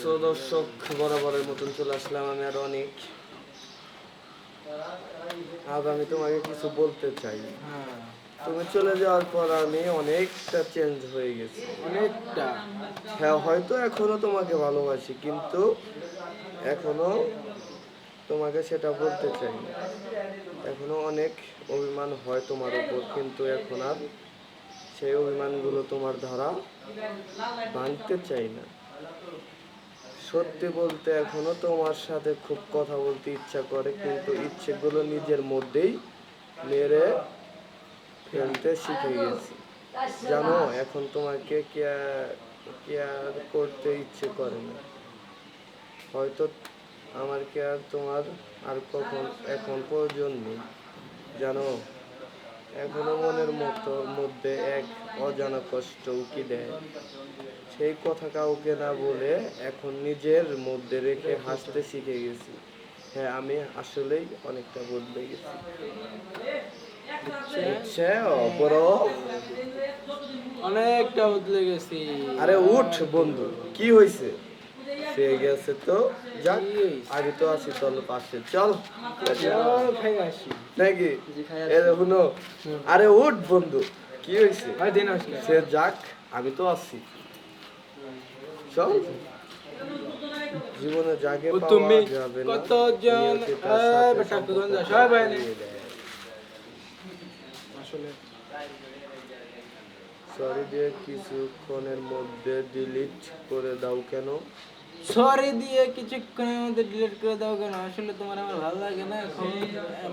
So দর্শক বরাবরের মতন চলে আসলাম আমি আর অনেক। আজ আমি তোমাকে কিছু বলতে চাই। তুমি চলে যাওয়ার পর আমি অনেকটা চেঞ্জ হয়ে গেছি। অনেকটা। হ্যাঁ হয়তো এখনও তোমাকে ভালোবাসি কিন্তু এখনও তোমাকে সেটা বলতে চাই না। এখনও অনেক অভিমান হয় তোমার উপর কিন্তু এখন আর সেই অভিমানগুলো তোমার দ্বারা ভাঙতে চাই না। সত্যি বলতে এখনও তোমার সাথে খুব কথা বলতে ইচ্ছা করে, কিন্তু ইচ্ছেগুলো নিজের মধ্যেই মেরে ফেলতে শিখে গেছি। জানো, এখন তোমাকে কেয়ার করতে ইচ্ছে করে না। হয়তো আমার কেয়ার তোমার আর কখন, এখন প্রয়োজন নেই। জানো? এখনও মনের মতো মধ্যে এক অজানা কষ্ট উকি দেয়। সেই কথা কাউকে না বলে এখন নিজের মধ্যে রেখে হাসতে শিখে গেছি। হ্যাঁ আমি আসলেই অনেকটা বদলে গেছি। বড় অনেকটা বদলে গেছি। আরে উঠ বন্ধু কি হয়েছে সে গেছে তো। যাক তো আছি চল পাশে। চল। নাকি? শুনো। আরে উঠ বন্ধু। কি হয়েছে? সে যাক আমি তো আছি। চল। জীবনে জাগে তুমি কতজন সবাই। আসলে সরি দিয়ে কিছুক্ষণের মধ্যে ডিলিট করে দাও কেন? সরি দিয়ে কিছুক্ষণের মধ্যে ডিলিট করে দাও কেন? আসলে তোমার আমার ভালো লাগে না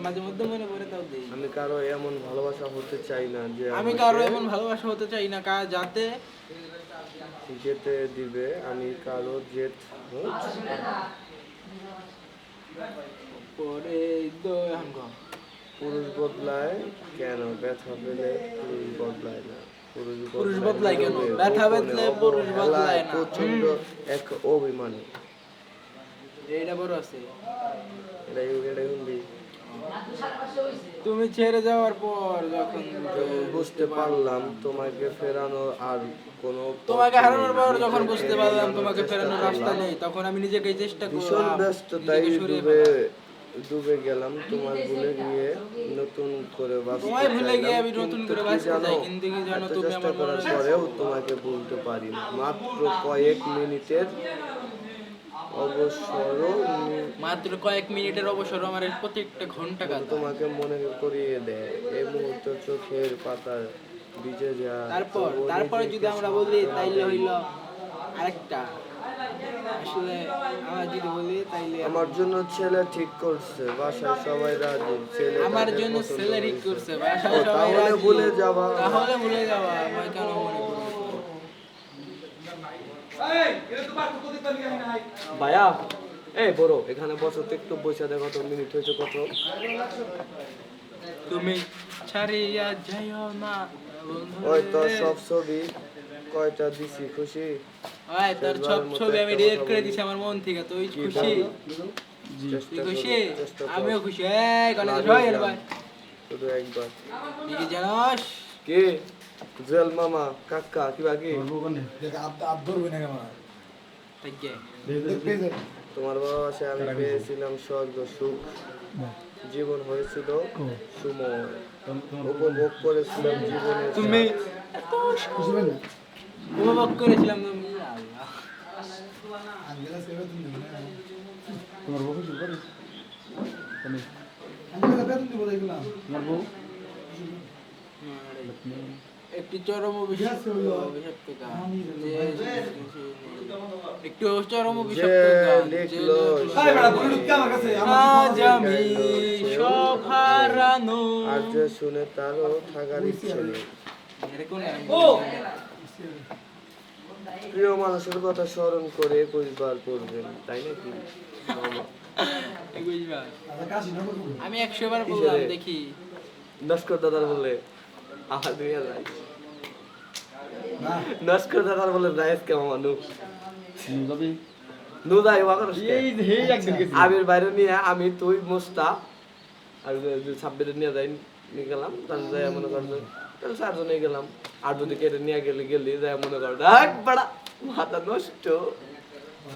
মাঝে মধ্যে মনে পড়ে তাও দিই। আমি কারও এমন ভালোবাসা হতে চাই না যে আমি কারও এমন ভালোবাসা হতে চাই না কা যাতে যেতে দিবে আমি কারও হই। পরে পুরুষ বদলায় কেন? ব্যথা পেলে পুরুষ বদলায় না। পুরুষ বদলায় কেন? ব্যথা পেলে পুরুষ বদলায় না। প্রচণ্ড এক অভিমানী। এইটা বড় আছে। শুনবি তুমি ছেড়ে যাওয়ার পর যখন বুঝতে পারলাম। তোমাকে ফেরানো আর কোনো তোমাকে হারানোর পর যখন বুঝতে পারলাম তোমাকে ফেরানোর রাস্তা নেই তখন আমি নিজেকে চেষ্টা ভীষণ করলাম ব্যস্ততায় সরিয়ে ডুবে গেলাম তোমার ভুলে গিয়ে নতুন করে বাঁচতে তোমায় ভুলে গিয়ে আমি নতুন করে বাঁচতে চাই, কিন্তু কি জানো, তুমি আমার করার পরেও তোমাকে ভুলতে পারি না। মাত্র কয়েক মিনিটের অবসরও নি- মাত্র কয়েক মিনিটের অবসর আমার প্রত্যেকটা ঘণ্টা কাজ তোমাকে মনে করিয়ে দেয় এই মুহূর্তে চোখের পাতার ভিজে যা তারপর তারপরে যদি আমরা বলি তাইলে হইল আরেকটা। আসলে আমরা যদি বলি তাইলে আমার জন্য ছেলে ঠিক করছে বাসায় সবাই রাজি ছেলে আমার জন্য পছন্দ স্যালারি করছে বাসায় সবাই তাহলে রাজি। ভুলে যাবা। তাহলে ভুলে যাওয়া আমার কেন মনে ভাইয়া এই বড় এখানে বসো তো একটু বসে দেখো তো মিনিট হয়েছে কত? তুমি ছাড়িয়া যাইও না ওই তো সব ছবি কয়টা দিছি খুশি? তোর সব ছবি আমি ডিলিট করে দিছি আমার মন থেকে। তুই খুশি? তুই খুশি? করো, চেষ্টা করো। আমিও খুশি। এই কলেজ লাগিয়ে ভাই শুধু একবার। কি জানোস? কে? জুয়েল মামা কাকা কি বাকি থেকে তোমার ভালোবাসে আমি পেয়েছিলাম স্বর্গ সুখ। জীবন হয়েছিল সুময়। উপভোগ করেছিলাম জীবনের তুমি উপভোগ করেছিলাম তুমি আল্লাহ একটি চরম অভিশপ্ত অভিশপ্ত গান যে একটু চরম যে অভিশপ্ত গান যে লিখলো লিখলো, আজ আমি সব হারানো আর যে শুনে তারও থাকার ইচ্ছে নেই প্রিয় মানুষের কথা স্মরণ করে একুশবার পড়বেন তাই নাকি? মামা? আমি একশো বার বললাম দেখি। নস্কর দাদার বলে আমার দুনিয়া যাই নস্কর দাদার বলে রাইস কে মামা নু? নু ওয়াকার আমির বাইরে নিয়ে আমি তুই মুস্তা আর ছাব্বিরে নিয়ে যাই নিয়ে গেলাম তাহলে যাই মনে কর তাহলে চারজনে গেলাম। আর যদি কেটে নিয়ে গেলে গেলি যাই মনে কর। ডাক বাড়া মাথা নষ্ট।